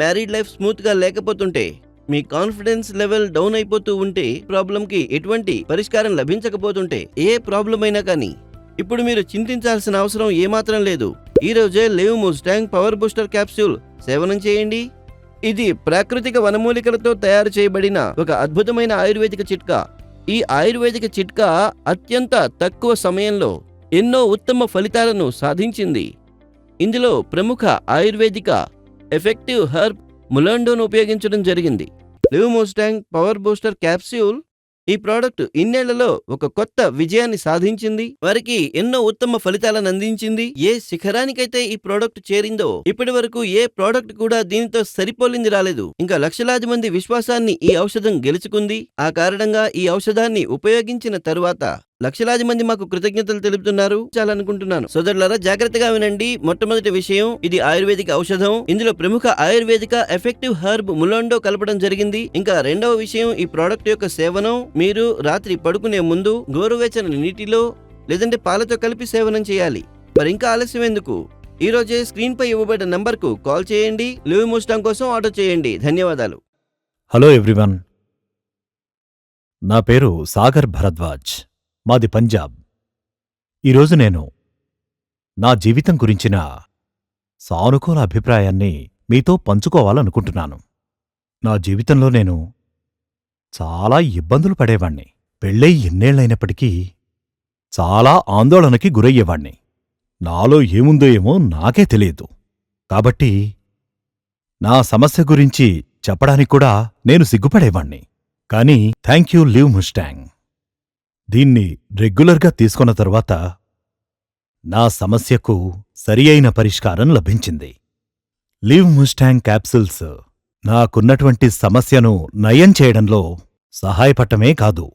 Married life స్మూత్గా లేకపోతుంటే మీ కాన్ఫిడెన్స్ లెవెల్ డౌన్ అయిపోతూ ఉంటే ప్రాబ్లం కి ఎటువంటి పరిష్కారం లభించకపోతుంటే ఏ ప్రాబ్లం అయినా కానీ ఇప్పుడు మీరు చింతించాల్సిన అవసరం ఏమాత్రం లేదు. ఈరోజే లేవ్ ముస్టాంగ్ పవర్ బూస్టర్ క్యాప్సూల్ సేవనం చేయండి. ఇది ప్రాకృతిక వనమూలికలతో తయారు చేయబడిన ఒక అద్భుతమైన ఆయుర్వేదిక చిట్కా. ఈ ఆయుర్వేదిక చిట్కా అత్యంత తక్కువ సమయంలో ఎన్నో ఉత్తమ ఫలితాలను సాధించింది. ఇందులో ప్రముఖ ఆయుర్వేదిక ఎఫెక్టివ్ హర్బ్ ములాండోను ఉపయోగించడం జరిగింది. Liv Mustang power booster capsule ఈ ప్రోడక్ట్ ఇన్నేళ్ళలో ఒక కొత్త విజయాన్ని సాధించింది. వారికి ఎన్నో ఉత్తమ ఫలితాలను అందించింది. ఏ శిఖరానికైతే ఈ ప్రోడక్ట్ చేరిందో ఇప్పటి వరకు ఏ ప్రోడక్ట్ కూడా దీనితో సరిపోలింది రాలేదు. ఇంకా లక్షలాది మంది విశ్వాసాన్ని ఈ ఔషధం గెలుచుకుంది. ఆ కారణంగా ఈ ఔషధాన్ని ఉపయోగించిన తరువాత లక్షలాది మంది మాకు కృతజ్ఞతలు తెలుపుతున్నారు. చాలనుకుంటున్నాను. సోదరులారా జాగ్రత్తగా వినండి. మొట్టమొదటి విషయం ఇది ఆయుర్వేదిక ఔషధం. ఇందులో ప్రముఖ ఆయుర్వేదిక ఎఫెక్టివ్ హర్బ్ ములాండో కలపడం జరిగింది. ఇంకా రెండవ విషయం ఈ ప్రోడక్ట్ యొక్క సేవనం. మీరు రాత్రి పడుకునే ముందు గోరువెచ్చని నీటిలో లేదంటే పాలతో కలిపి సేవనం చేయాలి. మరి ఇంకా ఆలస్యం ఎందుకు? ఈ రోజే స్క్రీన్ పై ఇవ్వబడిన నంబర్కు కాల్ చేయండి. లివ్ ముస్టాంగ్ కోసం ఆర్డర్ చేయండి. ధన్యవాదాలు. Hello everyone. నా పేరు సాగర్ భరద్వాజ్. మాది పంజాబ్. ఈరోజు నేను నా జీవితం గురించిన సానుకూల అభిప్రాయాన్ని మీతో పంచుకోవాలనుకుంటున్నాను. నా జీవితంలో నేను చాలా ఇబ్బందులు పడేవాణ్ణి. పెళ్ళై ఎన్నేళ్ళైనప్పటికీ చాలా ఆందోళనకి గురయ్యేవాణ్ణి. నాలో ఏముందో ఏమో నాకే తెలియదు. కాబట్టి నా సమస్య గురించి చెప్పడానికి కూడా నేను సిగ్గుపడేవాణ్ణి. కానీ థ్యాంక్ యూ లివ్ ముస్టాంగ్. దీన్ని రెగ్యులర్గా తీసుకున్న తర్వాత నా సమస్యకు సరి అయిన పరిష్కారం లభించింది. లివ్ ముస్టాంగ్ క్యాప్సిల్స్ నాకున్నటువంటి సమస్యను నయం చేయడంలో సహాయపడటమే కాదు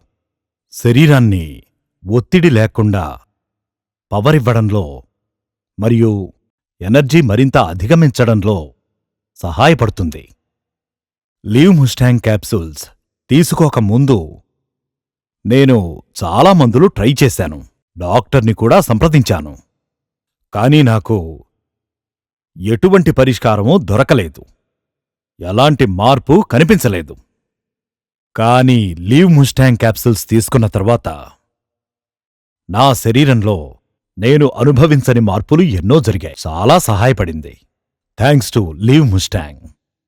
శరీరాన్ని ఒత్తిడి లేకుండా పవరివ్వడంలో మరియు ఎనర్జీ మరింత అధిగమించడంలో సహాయపడుతుంది. లీవ్ ముస్టాంగ్ క్యాప్సూల్స్ తీసుకోక ముందు నేను చాలా మందులు ట్రై చేశాను. డాక్టర్ని కూడా సంప్రదించాను. కానీ నాకు ఎటువంటి పరిష్కారమూ దొరకలేదు. ఎలాంటి మార్పు కనిపించలేదు. కానీ లీవ్ ముస్టాంగ్ క్యాప్సిల్స్ తీసుకున్న తర్వాత నా శరీరంలో నేను అనుభవించని మార్పులు ఎన్నో జరిగాయి. చాలా సహాయపడింది. Thanks to Liv Mustang.